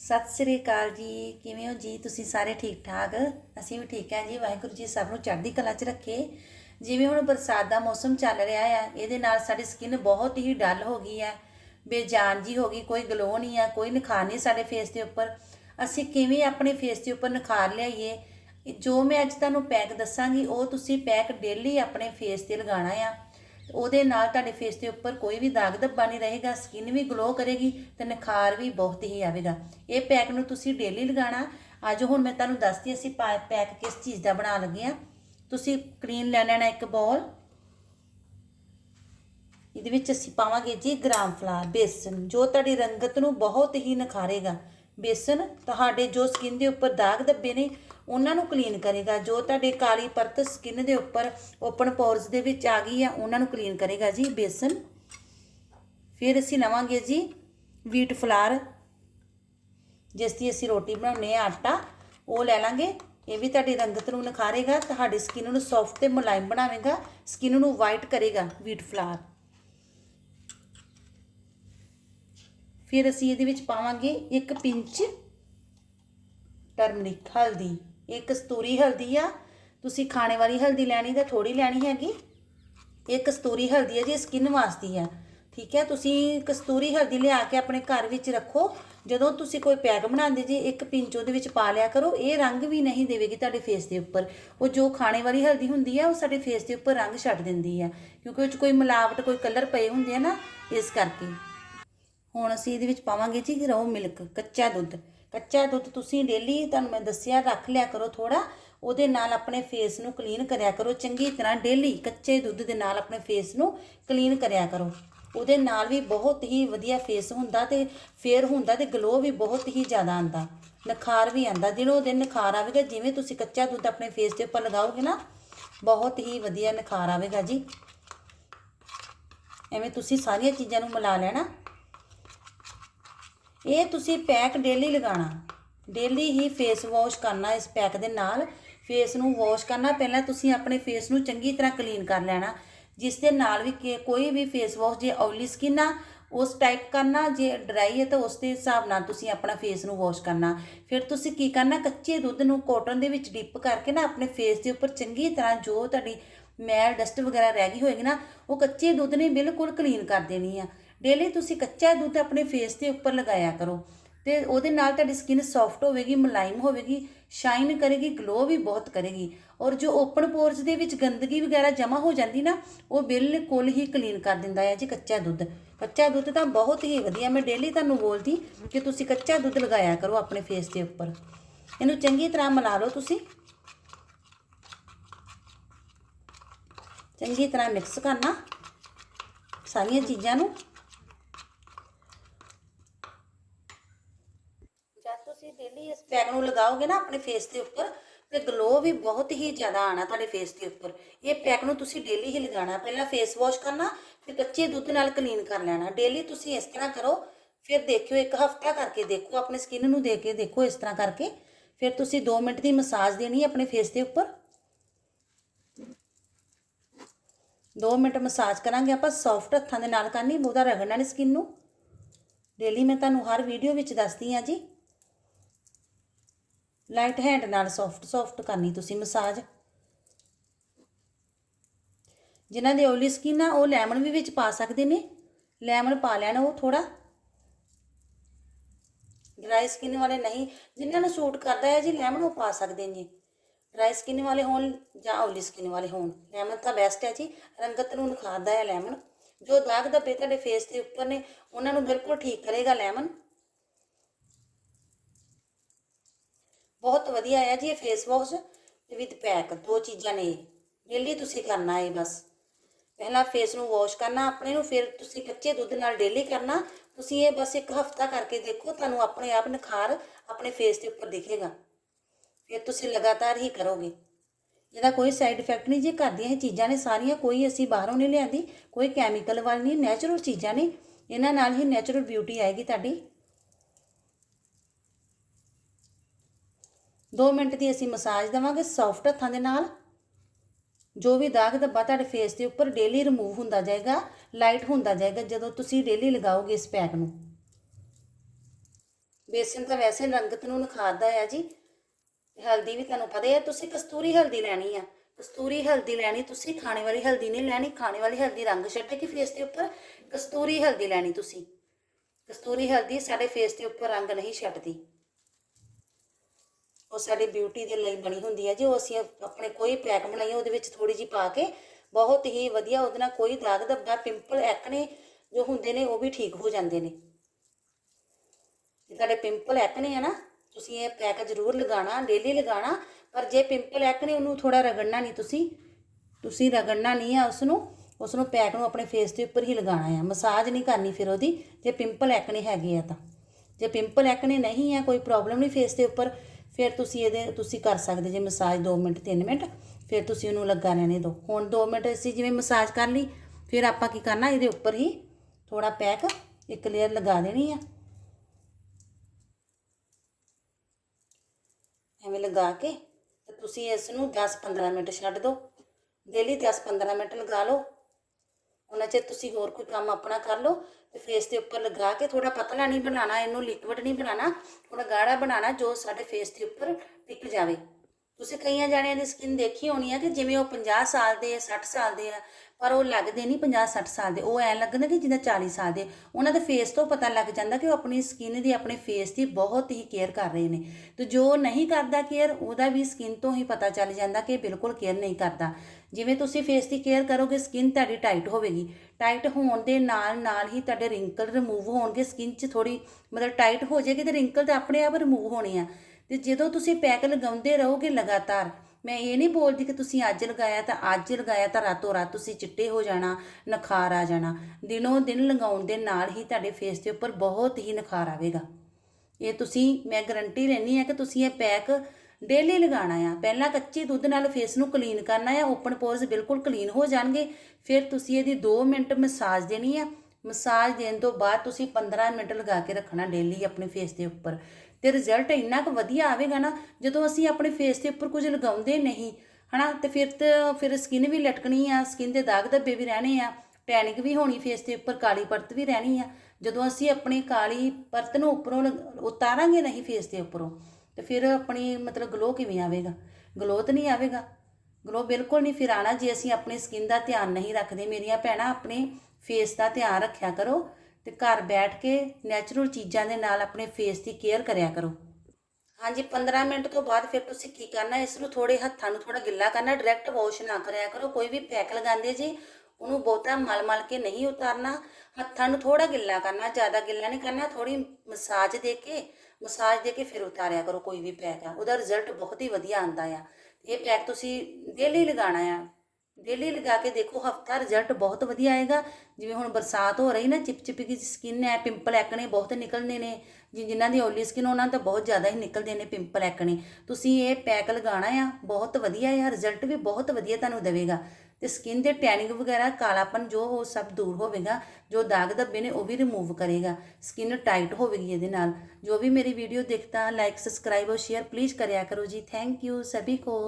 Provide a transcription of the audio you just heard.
ਸਤਿ ਸ੍ਰੀ ਅਕਾਲ ਜੀ, ਕਿਵੇਂ ਹੋ ਜੀ? ਤੁਸੀਂ ਸਾਰੇ ਠੀਕ ਠਾਕ? ਅਸੀਂ ਵੀ ਠੀਕ ਹਾਂ ਜੀ, ਵਾਹਿਗੁਰੂ ਜੀ ਸਭ ਨੂੰ ਚੜ੍ਹਦੀ ਕਲਾ 'ਚ ਰੱਖੇ। ਜਿਵੇਂ ਹੁਣ ਬਰਸਾਤ ਦਾ ਮੌਸਮ ਚੱਲ ਰਿਹਾ ਆ, ਇਹਦੇ ਨਾਲ ਸਾਡੀ ਸਕਿਨ ਬਹੁਤ ਹੀ ਡਲ ਹੋ ਗਈ ਹੈ। ਬੇਜਾਨ ਜੀ ਹੋ ਗਈ, ਕੋਈ ਗਲੋ ਨਹੀਂ ਆ, ਕੋਈ ਨਿਖਾਰ ਨਹੀਂ ਸਾਡੇ ਫੇਸ ਦੇ ਉੱਪਰ। ਅਸੀਂ ਕਿਵੇਂ ਆਪਣੇ ਫੇਸ ਦੇ ਉੱਪਰ ਨਿਖਾਰ ਲਿਆਈਏ? ਜੋ ਮੈਂ ਅੱਜ ਤੁਹਾਨੂੰ ਪੈਕ ਦੱਸਾਂਗੀ, ਉਹ ਤੁਸੀਂ ਪੈਕ ਡੇਲੀ ਆਪਣੇ ਫੇਸ ਤੇ ਲਗਾਉਣਾ ਆ। ਉਹਦੇ ਨਾਲ ਤੁਹਾਡੇ ਫੇਸ ਦੇ ਉੱਪਰ ਕੋਈ ਵੀ ਦਾਗ ਧੱਬਾ ਨਹੀਂ ਰਹੇਗਾ ਸਕਿਨ ਵੀ ਗਲੋ ਕਰੇਗੀ ਤੇ ਨਿਖਾਰ ਵੀ ਬਹੁਤ ਹੀ ਆਵੇਗਾ। ਇਹ ਪੈਕ ਨੂੰ ਤੁਸੀਂ ਡੇਲੀ ਲਗਾਉਣਾ। ਅੱਜ ਹੁਣ ਮੈਂ ਤੁਹਾਨੂੰ ਦੱਸਦੀ ਅਸੀਂ ਪਾ- ਪੈਕ ਕਿਸ ਚੀਜ਼ ਦਾ ਬਣਾ ਲੱਗੇ ਆ ਤੁਸੀਂ ਕਰੀਮ ਲੈ ਲੈਣਾ ਇੱਕ ਬੋਲ ਇਹਦੇ ਵਿੱਚ ਅਸੀਂ ਪਾਵਾਂਗੇ ਜੀ ਗ੍ਰਾਮ ਫਲਾਰ ਬੇਸਨ, ਜੋ ਤੁਹਾਡੀ ਰੰਗਤ ਨੂੰ ਬਹੁਤ ਹੀ ਨਿਖਾਰੇਗਾ। ਬੇਸਨ, ਤੁਹਾਡੇ ਜੋ ਸਕਿਨ ਦੇ ਉੱਪਰ ਦਾਗ ਧੱਬੇ ਨੇ ਉਹਨਾਂ ਨੂੰ ਕਲੀਨ ਕਰੇਗਾ। ਜੋ ਤੁਹਾਡੇ ਕਾਲੀ ਪਰਤ ਸਕਿਨ ਦੇ ਉੱਪਰ ਓਪਨ ਪੋਰਸ ਦੇ ਵਿੱਚ ਆ ਗਈ ਆ, ਉਹਨਾਂ ਨੂੰ ਕਲੀਨ ਕਰੇਗਾ ਜੀ ਬੇਸਨ। ਫਿਰ ਅਸੀਂ ਲਵਾਂਗੇ ਜੀ ਵੀਟ ਫਲਾਰ ਜਿਸ ਦੀ ਅਸੀਂ ਰੋਟੀ ਬਣਾਉਂਦੇ ਆ ਆਟਾ, ਉਹ ਲੈ ਲਾਂਗੇ। ਇਹ ਵੀ ਤੁਹਾਡੀ ਰੰਗਤ ਨੂੰ ਨਿਖਾਰੇਗਾ, ਤੁਹਾਡੀ ਸਕਿਨ ਨੂੰ ਸੌਫਟ ਤੇ ਮੁਲਾਇਮ ਬਣਾਵੇਗਾ ਸਕਿਨ ਨੂੰ ਵਾਈਟ ਕਰੇਗਾ ਵੀਟ ਫਲਾਰ ਫਿਰ ਅਸੀਂ ਇਹਦੇ ਵਿੱਚ ਪਾਵਾਂਗੇ ਇੱਕ ਪਿੰਚ ਟਰਮਰਿਕ ਹਲਦੀ। ਇਹ ਕਸਤੂਰੀ ਹਲਦੀ ਆ, ਤੁਸੀਂ ਖਾਣੇ ਵਾਲੀ ਹਲਦੀ ਲੈਣੀ ਤਾਂ ਥੋੜੀ ਲੈਣੀ ਹੈਗੀ। ਇਹ ਕਸਤੂਰੀ ਹਲਦੀ ਹੈ ਜੀ ਸਕਿਨ ਵਾਸਤੇ ਆ। ਠੀਕ ਹੈ, ਤੁਸੀਂ ਕਸਤੂਰੀ ਹਲਦੀ ਲਿਆ ਕੇ ਆਪਣੇ ਘਰ ਵਿੱਚ ਰੱਖੋ। ਜਦੋਂ ਤੁਸੀਂ ਕੋਈ ਪੈਕ ਬਣਾਉਂਦੇ ਜੀ, ਇੱਕ ਪਿੰਚ ਉਹਦੇ ਵਿੱਚ ਪਾ ਲਿਆ ਕਰੋ, ਇਹ ਰੰਗ ਵੀ ਨਹੀਂ ਦੇਵੇਗੀ ਤੁਹਾਡੇ ਫੇਸ ਦੇ ਉੱਪਰ। ਉਹ ਜੋ ਖਾਣੇ ਵਾਲੀ ਹਲਦੀ ਹੁੰਦੀ ਆ, ਉਹ ਸਾਡੇ ਫੇਸ ਦੇ ਉੱਪਰ ਰੰਗ ਛੱਡ ਦਿੰਦੀ ਆ। ਕਿਉਂਕਿ ਉਹ 'ਚ ਕੋਈ ਮਿਲਾਵਟ, ਕੋਈ ਕਲਰ ਪਏ ਹੁੰਦੇ ਆ ਨਾ, ਇਸ ਕਰਕੇ। ਹੁਣ ਅਸੀਂ ਇਹਦੇ ਵਿੱਚ ਪਾਵਾਂਗੇ ਜੀ ਰੋ ਮਿਲਕ, ਕੱਚਾ ਦੁੱਧ। ਕੱਚਾ ਦੁੱਧ ਤੁਸੀਂ ਡੇਲੀ ਤੁਹਾਨੂੰ ਮੈਂ ਦੱਸਿਆ ਰੱਖ ਲਿਆ ਕਰੋ ਥੋੜਾ ਉਹਦੇ ਨਾਲ ਆਪਣੇ ਫੇਸ ਨੂੰ ਕਲੀਨ ਕਰਿਆ ਕਰੋ। ਚੰਗੀ ਤਰ੍ਹਾਂ ਡੇਲੀ ਕੱਚੇ ਦੁੱਧ ਦੇ ਨਾਲ ਆਪਣੇ ਫੇਸ ਨੂੰ ਕਲੀਨ ਕਰਿਆ ਕਰੋ। ਉਹਦੇ ਨਾਲ ਵੀ ਬਹੁਤ ਹੀ ਵਧੀਆ ਫੇਸ ਹੁੰਦਾ ਤੇ ਫੇਅਰ ਹੁੰਦਾ ਤੇ ਗਲੋ ਵੀ ਬਹੁਤ ਹੀ ਜ਼ਿਆਦਾ ਆਂਦਾ ਨਿਖਾਰ ਵੀ ਆਂਦਾ ਦਿਨੋਂ ਦਿਨ ਨਿਖਾਰ ਆਵੇਗਾ। ਜਿਵੇਂ ਤੁਸੀਂ ਕੱਚਾ ਦੁੱਧ ਆਪਣੇ ਫੇਸ ਦੇ ਉੱਪਰ ਲਗਾਓਗੇ ਨਾ, ਬਹੁਤ ਹੀ ਵਧੀਆ ਨਿਖਾਰ ਆਵੇਗਾ ਜੀ। ਐਵੇਂ ਤੁਸੀਂ ਸਾਰੀਆਂ ਚੀਜ਼ਾਂ ਨੂੰ ਮਿਲਾ ਲੈਣਾ। ਇਹ ਤੁਸੀਂ ਪੈਕ ਡੇਲੀ ਲਗਾਉਣਾ। ਡੇਲੀ ਹੀ ਫੇਸ ਵਾਸ਼ ਕਰਨਾ ਇਸ ਪੈਕ ਦੇ ਨਾਲ। ਫੇਸ ਨੂੰ ਵਾਸ਼ ਕਰਨਾ। ਪਹਿਲਾਂ ਤੁਸੀਂ ਆਪਣੇ ਫੇਸ ਨੂੰ ਚੰਗੀ ਤਰ੍ਹਾਂ ਕਲੀਨ ਕਰ ਲੈਣਾ। ਜਿਸ ਦੇ ਨਾਲ ਵੀ ਕਿ- ਕੋਈ ਵੀ ਫੇਸ ਵਾਸ਼ ਜੇ ਆਇਲੀ ਸਕਿਨ ਆ, ਉਸ ਟਾਈਪ ਕਰਨਾ। ਜੇ ਡਰਾਈ ਹੈ ਤਾਂ ਉਸ ਦੇ ਹਿਸਾਬ ਨਾਲ ਤੁਸੀਂ ਆਪਣਾ ਫੇਸ ਨੂੰ ਵਾਸ਼ ਕਰਨਾ। ਫਿਰ ਤੁਸੀਂ ਕੀ ਕਰਨਾ? ਕੱਚੇ ਦੁੱਧ ਨੂੰ ਕੋਟਨ ਦੇ ਵਿੱਚ ਡਿਪ ਕਰਕੇ ਨਾ ਆਪਣੇ ਫੇਸ ਦੇ ਉੱਪਰ ਚੰਗੀ ਤਰ੍ਹਾਂ ਜੋ ਤੁਹਾਡੀ ਮੈਲ ਡਸਟ ਵਗੈਰਾ ਰਹਿ ਗਈ ਹੋਏਗੀ ਨਾ, ਉਹ ਕੱਚੇ ਦੁੱਧ ਨੇ ਬਿਲਕੁਲ ਕਲੀਨ ਕਰ ਦੇਣੀ ਆ। ਡੇਲੀ ਤੁਸੀਂ ਕੱਚਾ ਦੁੱਧ ਆਪਣੇ ਫੇਸ ਦੇ ਉੱਪਰ ਲਗਾਇਆ ਕਰੋ। ਤੇ ਉਹਦੇ ਨਾਲ ਤੁਹਾਡੀ ਸਕਿਨ ਸੌਫਟ ਹੋਵੇਗੀ, ਮੁਲਾਇਮ ਹੋਵੇਗੀ ਸ਼ਾਈਨ ਕਰੇਗੀ ਗਲੋ ਵੀ ਬਹੁਤ ਕਰੇਗੀ। ਔਰ ਜੋ ਓਪਨ ਪੋਰਸ ਦੇ ਵਿੱਚ ਗੰਦਗੀ ਵਗੈਰਾ ਜਮਾ ਹੋ ਜਾਂਦੀ ਨਾ, ਉਹ ਬਿਲਕੁਲ ਹੀ ਕਲੀਨ ਕਰ ਦਿੰਦਾ ਹੈ ਜੀ ਕੱਚਾ ਦੁੱਧ। ਕੱਚਾ ਦੁੱਧ ਤਾਂ ਬਹੁਤ ਹੀ ਵਧੀਆ, ਮੈਂ ਡੇਲੀ ਤੁਹਾਨੂੰ ਬੋਲਦੀ ਕਿ ਤੁਸੀਂ ਕੱਚਾ ਦੁੱਧ ਲਗਾਇਆ ਕਰੋ ਆਪਣੇ ਫੇਸ ਦੇ ਉੱਪਰ। ਇਹਨੂੰ ਚੰਗੀ ਤਰ੍ਹਾਂ ਮਿਲਾ ਲਓ ਤੁਸੀਂ। ਚੰਗੀ ਤਰ੍ਹਾਂ ਮਿਕਸ ਕਰਨਾ ਸਾਰੀਆਂ ਚੀਜ਼ਾਂ ਨੂੰ ਜਦ ਤੁਸੀਂ ਡੇਲੀ ਇਸ ਪੈਕ ਨੂੰ ਲਗਾਓਗੇ ਨਾ ਆਪਣੇ ਫੇਸ ਦੇ ਉੱਪਰ, ਤੇ ਗਲੋ ਵੀ ਬਹੁਤ ਹੀ ਜ਼ਿਆਦਾ ਆਣਾ ਤੁਹਾਡੇ ਫੇਸ ਦੇ ਉੱਪਰ। ਇਹ ਪੈਕ ਨੂੰ ਤੁਸੀਂ ਡੇਲੀ ਹੀ ਲਗਾਉਣਾ। ਪਹਿਲਾਂ ਫੇਸ ਵਾਸ਼ ਕਰਨਾ, ਫਿਰ ਕੱਚੇ ਦੁੱਧ ਨਾਲ ਕਲੀਨ ਕਰ ਲੈਣਾ। ਡੇਲੀ ਤੁਸੀਂ ਇਸ ਤਰ੍ਹਾਂ ਕਰੋ, ਫਿਰ ਦੇਖਿਓ ਇੱਕ ਹਫਤਾ ਕਰਕੇ ਦੇਖੋ, ਆਪਣੇ ਸਕਿਨ ਨੂੰ ਦੇ ਕੇ ਦੇਖੋ ਇਸ ਤਰ੍ਹਾਂ ਕਰਕੇ। ਫਿਰ ਤੁਸੀਂ 2 ਮਿੰਟ ਦੀ ਮਸਾਜ ਦੇਣੀ ਹੈ ਆਪਣੇ ਫੇਸ ਦੇ ਉੱਪਰ। 2 ਮਿੰਟ ਮਸਾਜ ਕਰਾਂਗੇ ਆਪਾਂ ਸੌਫਟ ਹੱਥਾਂ ਦੇ ਨਾਲ ਕਰਨੀ, ਬਹੁਤਾ ਰਗੜਨਾ ਨਹੀਂ ਸਕਿਨ ਨੂੰ। ਡੇਲੀ ਮੈਂ ਤੁਹਾਨੂੰ ਹਰ ਵੀਡੀਓ ਵਿੱਚ ਦੱਸਦੀ ਹਾਂ ਜੀ। ਲਾਈਟ ਹੈਂਡ ਨਾਲ ਸੌਫਟ ਸੌਫਟ ਕਰਨੀ ਤੁਸੀਂ ਮਸਾਜ। ਜਿਨ੍ਹਾਂ ਦੇ ਓਇਲੀ ਸਕਿਨ ਆ, ਉਹ ਲੈਮਨ ਵੀ ਵਿੱਚ ਪਾ ਸਕਦੇ ਨੇ। ਲੈਮਨ ਪਾ ਲੈਣ ਉਹ ਥੋੜਾ ਡਰਾਈ ਸਕਿਨ ਵਾਲੇ ਨਹੀਂ, ਜਿਨ੍ਹਾਂ ਨੂੰ ਸੂਟ ਕਰਦਾ ਹੈ ਜੀ, ਲੈਮਨ ਉਹ ਪਾ ਸਕਦੇ ਨੇ। ਡਰਾਈ ਸਕਿਨ ਵਾਲੇ ਹੋਣ ਜਾਂ ਓਇਲੀ ਸਕਿਨ ਵਾਲੇ ਹੋਣ, ਲੈਮਨ ਤਾਂ ਬੈਸਟ ਹੈ ਜੀ। ਰੰਗਤ ਨੂੰ ਨਿਖਾਰਦਾ ਹੈ ਲੈਮਨ। ਜੋ ਦਾਗ ਧੱਬੇ ਤੁਹਾਡੇ ਫੇਸ ਦੇ ਉੱਪਰ ਨੇ, ਉਹਨਾਂ ਨੂੰ ਬਿਲਕੁਲ ਠੀਕ ਕਰੇਗਾ ਲੈਮਨ। ਬਹੁਤ ਵਧੀਆ ਹੈ ਜੀ ਇਹ ਫੇਸ ਵਾਸ਼ ਵਿਦ ਪੈਕ ਦੋ ਚੀਜ਼ਾਂ ਨੇ ਡੇਲੀ ਤੁਸੀਂ ਕਰਨਾ ਹੈ ਬਸ। ਪਹਿਲਾਂ ਫੇਸ ਨੂੰ ਵਾਸ਼ ਕਰਨਾ, ਆਪਣੇ ਨੂੰ ਫਿਰ ਤੁਸੀਂ ਕੱਚੇ ਦੁੱਧ ਨਾਲ ਡੇਲੀ ਕਰਨਾ। ਤੁਸੀਂ ਇਹ ਬਸ ਇੱਕ ਹਫਤਾ ਕਰਕੇ ਦੇਖੋ, ਤੁਹਾਨੂੰ ਆਪਣੇ ਆਪ ਨਿਖਾਰ ਆਪਣੇ ਫੇਸ ਦੇ ਉੱਪਰ ਦਿਖੇਗਾ। ਫਿਰ ਤੁਸੀਂ ਲਗਾਤਾਰ ਹੀ ਕਰੋਗੇ। ਇਹਦਾ ਕੋਈ ਸਾਈਡ ਇਫੈਕਟ ਨਹੀਂ ਜੇ, ਘਰ ਦੀਆਂ ਇਹ ਚੀਜ਼ਾਂ ਨੇ ਸਾਰੀਆਂ, ਕੋਈ ਅਸੀਂ ਬਾਹਰੋਂ ਨਹੀਂ ਲਿਆਂਦੀ, ਕੋਈ ਕੈਮੀਕਲ ਵਾਲੀ ਨਹੀਂ ਨੈਚੁਰਲ ਚੀਜ਼ਾਂ ਨੇ। ਇਹਨਾਂ ਨਾਲ ਹੀ ਨੈਚੁਰਲ ਬਿਊਟੀ ਆਏਗੀ ਤੁਹਾਡੀ। 2 ਮਿੰਟ ਦੀ ਅਸੀਂ ਮਸਾਜ ਦੇਵਾਂਗੇ ਸੌਫਟ ਹੱਥਾਂ ਦੇ ਨਾਲ। ਜੋ ਵੀ ਦਾਗ ਧੱਬਾ ਤੁਹਾਡੇ ਫੇਸ ਦੇ ਉੱਪਰ ਡੇਲੀ ਰਿਮੂਵ ਹੁੰਦਾ ਜਾਏਗਾ ਲਾਈਟ ਹੁੰਦਾ ਜਾਏਗਾ ਜਦੋਂ ਤੁਸੀਂ ਡੇਲੀ ਲਗਾਓਗੇ ਇਸ ਪੈਕ ਨੂੰ। ਬੇਸਨ ਤਾਂ ਵੈਸੇ ਰੰਗਤ ਨੂੰ ਨਿਖਾਰਦਾ ਆ ਜੀ। ਹਲਦੀ ਵੀ ਤੁਹਾਨੂੰ ਪਤਾ ਹੈ ਤੁਸੀਂ ਕਸਤੂਰੀ ਹਲਦੀ ਲੈਣੀ ਆ। ਕਸਤੂਰੀ ਹਲਦੀ ਲੈਣੀ, ਤੁਸੀਂ ਖਾਣੇ ਵਾਲੀ ਹਲਦੀ ਨਹੀਂ ਲੈਣੀ, ਖਾਣੇ ਵਾਲੀ ਹਲਦੀ ਰੰਗ ਛੱਡੇਗੀ ਫੇਸ ਦੇ ਉੱਪਰ ਕਸਤੂਰੀ ਹਲਦੀ ਲੈਣੀ ਤੁਸੀਂ। ਕਸਤੂਰੀ ਹਲਦੀ ਸਾਡੇ ਫੇਸ ਦੇ ਉੱਪਰ ਰੰਗ ਨਹੀਂ ਛੱਡਦੀ। ਉਹ ਸਾਡੀ ਬਿਊਟੀ ਦੇ ਲਈ ਬਣੀ ਹੁੰਦੀ ਹੈ ਜੀ, ਉਹ ਅਸੀਂ ਆਪਣੇ ਕੋਈ ਪੈਕ ਬਣਾਈਏ, ਉਹਦੇ ਵਿੱਚ ਥੋੜੀ ਜੀ ਪਾ ਕੇ ਬਹੁਤ ਹੀ ਵਧੀਆ ਉਹਦੇ ਨਾਲ ਕੋਈ ਦਾਗ ਧੱਬਾ ਪਿੰਪਲ ਐਕਨੇ ਜੋ ਹੁੰਦੇ ਨੇ ਉਹ ਵੀ ਠੀਕ ਹੋ ਜਾਂਦੇ ਨੇ। ਜੇ ਤੁਹਾਡੇ ਪਿੰਪਲ ਐਕਨੇ ਆ ਨਾ, ਤੁਸੀਂ ਇਹ ਪੈਕ ਜ਼ਰੂਰ ਲਗਾਉਣਾ ਡੇਲੀ ਲਗਾਉਣਾ, ਪਰ ਜੇ ਪਿੰਪਲ ਐਕਨੇ ਉਹਨੂੰ ਥੋੜਾ ਰਗੜਨਾ ਨਹੀਂ ਤੁਸੀਂ ਤੁਸੀਂ ਰਗੜਨਾ ਨਹੀਂ ਆ ਉਸ ਨੂੰ ਉਸ ਨੂੰ ਪੈਕ ਨੂੰ ਆਪਣੇ ਫੇਸ ਦੇ ਉੱਪਰ ਹੀ ਲਗਾਉਣਾ ਆ। ਮਸਾਜ ਨਹੀਂ ਕਰਨੀ ਫਿਰ ਉਹਦੀ, ਜੇ ਪਿੰਪਲ ਐਕਨੇ ਹੈਗੇ ਆ ਤਾਂ। ਜੇ ਪਿੰਪਲ ਐਕਨੇ ਨਹੀਂ ਆ, ਕੋਈ ਪ੍ਰੋਬਲਮ ਨਹੀਂ ਫੇਸ ਦੇ ਉੱਪਰ ਫਿਰ ਤੁਸੀਂ ਇਹਦੇ, ਤੁਸੀਂ ਕਰ ਸਕਦੇ ਜੇ ਮਸਾਜ 2 ਮਿੰਟ 3 ਮਿੰਟ, ਫਿਰ ਤੁਸੀਂ ਉਹਨੂੰ ਲੱਗਾ ਰਹਿਣੇ ਦਿਓ। ਹੁਣ 2 ਮਿੰਟ ਅਸੀਂ ਜਿਵੇਂ ਮਸਾਜ ਕਰ ਲਈ, ਫਿਰ ਆਪਾਂ ਕੀ ਕਰਨਾ, ਇਹਦੇ ਉੱਪਰ ਹੀ ਥੋੜਾ ਪੈਕ ਇੱਕ ਲੇਅਰ ਲਗਾ ਦੇਣੀ ਆ। ਐਵੇਂ ਲਗਾ ਕੇ ਤੇ ਤੁਸੀਂ ਇਸ ਨੂੰ 10-15 ਮਿੰਟ ਛੱਡ ਦਿਓ। ਡੇਲੀ 10-15 ਮਿੰਟ ਲਗਾ ਲਓ। ਉਹਨਾਂ ਚਿਰ ਤੁਸੀਂ ਹੋਰ ਕੋਈ ਕੰਮ ਆਪਣਾ ਕਰ ਲਓ ਤੇ ਫੇਸ ਦੇ ਉੱਪਰ ਲਗਾ ਕੇ ਥੋੜਾ ਪਤਲਾ ਨਹੀਂ ਬਣਾਉਣਾ, ਇਹਨੂੰ ਲਿਕਵਿਡ ਨਹੀਂ ਬਣਾਉਣਾ ਥੋੜਾ ਗਾੜਾ ਬਣਾਉਣਾ ਜੋ ਸਾਡੇ ਫੇਸ ਦੇ ਉੱਪਰ ਟਿਕ ਜਾਵੇ। ਤੁਸੀਂ ਕਈਆਂ ਜਾਣਿਆਂ ਦੀ ਸਕਿਨ ਦੇਖੀ ਹੋਣੀ ਆ ਕਿ ਜਿਵੇਂ ਉਹ 50 ਸਾਲ ਦੇ ਆ 60 ਸਾਲ ਦੇ ਆ ਪਰ ਉਹ ਲੱਗਦੇ ਨਹੀਂ 50 60 ਸਾਲ ਦੇ, ਉਹ ਐ ਲੱਗਦੇ ਕਿ ਜਿੱਦਾਂ 40 ਸਾਲ ਦੇ। ਉਹਨਾਂ ਦੇ ਫੇਸ ਤੋਂ ਪਤਾ ਲੱਗ ਜਾਂਦਾ ਕਿ ਉਹ ਆਪਣੀ ਸਕਿਨ ਦੀ, ਆਪਣੇ ਫੇਸ ਦੀ ਬਹੁਤ ਹੀ ਕੇਅਰ ਕਰ ਰਹੇ ਨੇ। ਤੇ ਜੋ ਨਹੀਂ ਕਰਦਾ ਕੇਅਰ ਉਹਦਾ ਵੀ ਸਕਿਨ ਤੋਂ ਹੀ ਪਤਾ ਚੱਲ ਜਾਂਦਾ ਕਿ ਬਿਲਕੁਲ ਕੇਅਰ ਨਹੀਂ ਕਰਦਾ। ਜਿਵੇਂ ਤੁਸੀਂ ਫੇਸ ਦੀ ਕੇਅਰ ਕਰੋਗੇ ਸਕਿਨ ਤੁਹਾਡੀ ਟਾਈਟ ਹੋਵੇਗੀ। ਟਾਈਟ ਹੋਣ ਦੇ ਨਾਲ ਨਾਲ ਹੀ ਤੁਹਾਡੇ ਰਿੰਕਲ ਰਿਮੂਵ ਹੋਣਗੇ। ਸਕਿਨ 'ਚ ਥੋੜੀ ਮਤਲਬ ਟਾਈਟ ਹੋ ਜਾਏਗੀ ਤੇ ਰਿੰਕਲ ਤਾਂ ਆਪਣੇ ਆਪ ਰਿਮੂਵ ਹੋਣੇ ਆ। ਤੇ ਜਦੋਂ ਤੁਸੀਂ ਪੈਕ ਲਗਾਉਂਦੇ ਰਹੋਗੇ ਲਗਾਤਾਰ ਮੈਂ ਇਹ ਨਹੀਂ ਬੋਲਦੀ ਕਿ ਤੁਸੀਂ ਅੱਜ ਲਗਾਇਆ ਤਾਂ ਅੱਜ ਲਗਾਇਆ ਤਾਂ ਰਾਤੋਂ ਰਾਤ ਤੁਸੀਂ ਚਿੱਟੇ ਹੋ ਜਾਣਾ, ਨਖਾਰ ਆ ਜਾਣਾ। ਦਿਨੋਂ ਦਿਨ ਲਗਾਉਣ ਦੇ ਨਾਲ ਹੀ ਤੁਹਾਡੇ ਫੇਸ ਦੇ ਉੱਪਰ ਬਹੁਤ ਹੀ ਨਖਾਰ ਆਵੇਗਾ। ਇਹ ਤੁਸੀਂ, ਮੈਂ ਗਰੰਟੀ ਲੈਣੀ ਹੈ ਕਿ ਤੁਸੀਂ ਇਹ ਪੈਕ ਡੇਲੀ ਲਗਾਉਣਾ ਆ। ਪਹਿਲਾਂ ਕੱਚੇ ਦੁੱਧ ਨਾਲ ਫੇਸ ਨੂੰ ਕਲੀਨ ਕਰਨਾ ਆ ਓਪਨ ਪੋਰਸ ਬਿਲਕੁਲ ਕਲੀਨ ਹੋ ਜਾਣਗੇ। ਫਿਰ ਤੁਸੀਂ ਇਹਦੀ 2 ਮਿੰਟ ਮਸਾਜ ਦੇਣੀ ਆ। ਮਸਾਜ ਦੇਣ ਤੋਂ ਬਾਅਦ ਤੁਸੀਂ 15 ਮਿੰਟ ਲਗਾ ਕੇ ਰੱਖਣਾ ਡੇਲੀ ਆਪਣੇ ਫੇਸ ਦੇ ਉੱਪਰ। ਤੇ ਰਿਜ਼ਲਟ ਇੰਨਾ ਕੁ ਵਧੀਆ ਆਵੇਗਾ ਨਾ, ਜਦੋਂ ਅਸੀਂ ਆਪਣੇ ਫੇਸ ਦੇ ਉੱਪਰ ਕੁਝ ਲਗਾਉਂਦੇ ਨਹੀਂ, ਹਨਾ, ਤੇ ਫਿਰ ਤੇ ਫਿਰ ਸਕਿਨ ਵੀ ਲਟਕਣੀ ਆ ਸਕਿਨ ਦੇ ਦਾਗ ਧੱਬੇ ਵੀ ਰਹਿਣੇ ਆ ਟੈਨਿਕ ਵੀ ਹੋਣੀ ਫੇਸ ਦੇ ਉੱਪਰ, ਕਾਲੀ ਪਰਤ ਵੀ ਰਹਿਣੀ ਆ। ਜਦੋਂ ਅਸੀਂ ਆਪਣੀ ਕਾਲੀ ਪਰਤ ਨੂੰ ਉੱਪਰੋਂ ਲਗ- ਉਤਾਰਾਂਗੇ ਨਹੀਂ ਫੇਸ ਦੇ ਉੱਪਰੋਂ, ਤੇ ਫਿਰ ਆਪਣੀ ਮਤਲਬ ਗਲੋ ਕਿਵੇਂ ਆਵੇਗਾ? ਗਲੋ ਤਾਂ ਨਹੀਂ ਆਵੇਗਾ। ਗਲੋ ਬਿਲਕੁਲ ਨਹੀਂ, ਫਿਰ ਆਣਾ ਜੇ ਅਸੀਂ ਆਪਣੀ ਸਕਿਨ ਦਾ ਧਿਆਨ ਨਹੀਂ ਰੱਖਦੇ। ਮੇਰੀਆਂ ਭੈਣਾਂ ਆਪਣੇ ਫੇਸ ਦਾ ਧਿਆਨ ਰੱਖਿਆ ਕਰੋ ਤੇ ਘਰ ਬੈਠ ਕੇ ਨੈਚੁਰਲ ਚੀਜ਼ਾਂ ਦੇ ਨਾਲ ਆਪਣੇ ਫੇਸ ਦੀ ਕੇਅਰ ਕਰਿਆ ਕਰੋ। ਹਾਂਜੀ 15 ਮਿੰਟ ਤੋਂ ਬਾਅਦ ਫਿਰ ਤੁਸੀਂ ਕੀ ਕਰਨਾ, ਇਸ ਨੂੰ ਥੋੜੇ ਹੱਥਾਂ ਨੂੰ ਥੋੜਾ ਗਿੱਲਾ ਕਰਨਾ ਡਾਇਰੈਕਟ ਵਾਸ਼ ਨਾ ਕਰਿਆ ਕਰੋ, ਕੋਈ ਵੀ ਪੈਕ ਲਗਾਉਂਦੇ ਜੀ, ਉਹਨੂੰ ਬਹੁਤਾ ਮਲ ਮਲ ਕੇ ਨਹੀਂ ਉਤਾਰਨਾ, ਹੱਥਾਂ ਨੂੰ ਥੋੜਾ ਗਿੱਲਾ ਕਰਨਾ, ਜ਼ਿਆਦਾ ਗਿੱਲਾ ਨਹੀਂ ਕਰਨਾ ਥੋੜੀ ਮਸਾਜ ਦੇ ਕੇ ਮਸਾਜ ਦੇ ਕੇ ਫਿਰ ਉਤਾਰਿਆ ਕਰੋ ਕੋਈ ਵੀ ਪੈਕ ਆ, ਉਹਦਾ ਰਿਜ਼ਲਟ ਬਹੁਤ ਹੀ ਵਧੀਆ ਆਂਦਾ ਆ। ਇਹ ਪੈਕ ਤੁਸੀਂ ਡੇਲੀ ਲਗਾਉਣਾ ਆ। ਡੇਲੀ ਲਗਾ ਕੇ ਦੇਖੋ ਹਫਤਾ ਰਿਜ਼ਲਟ ਬਹੁਤ ਵਧੀਆ ਆਏਗਾ। ਜਿਵੇਂ ਹੁਣ ਬਰਸਾਤ ਹੋ ਰਹੀ ਨਾ, ਚਿਪਚਿਪੀ ਦੀ ਸਕਿਨ ਹੈ ਪਿੰਪਲ ਐਕਣੇ ਬਹੁਤ ਨਿਕਲਨੇ ਨੇ। ਜੀ, ਜਿਨ੍ਹਾਂ ਦੀ ਓਲੀ ਸਕਿਨ ਉਹਨਾਂ ਤਾਂ ਬਹੁਤ ਜ਼ਿਆਦਾ ਹੀ ਨਿਕਲਦੇ ਨੇ ਪਿੰਪਲ ਐਕਣੇ। ਤੁਸੀਂ ਇਹ ਪੈਕ ਲਗਾਣਾ ਆ, ਬਹੁਤ ਵਧੀਆ ਆ ਰਿਜ਼ਲਟ ਵੀ ਬਹੁਤ ਵਧੀਆ ਤੁਹਾਨੂੰ ਦੇਵੇਗਾ। ਤੇ ਸਕਿਨ ਦੇ ਟੈਨਿੰਗ ਵਗੈਰਾ, ਕਾਲਾਪਨ ਜੋ ਹੋ ਸਭ ਦੂਰ ਹੋਵੇਗਾ, ਜੋ ਦਾਗ ਦੱਬੇ ਨੇ ਉਹ ਵੀ ਰਿਮੂਵ ਕਰੇਗਾ। ਸਕਿਨ ਟਾਈਟ ਹੋਵੇਗੀ ਇਹਦੇ ਨਾਲ। ਜੋ ਵੀ ਮੇਰੀ ਵੀਡੀਓ ਦੇਖਤਾ ਲਾਈਕ ਸਬਸਕ੍ਰਾਈਬ ਔਰ ਸ਼ੇਅਰ ਪਲੀਜ਼ ਕਰਿਆ ਕਰੋ ਜੀ। ਥੈਂਕ ਯੂ ਸਭੀ ਕੋ।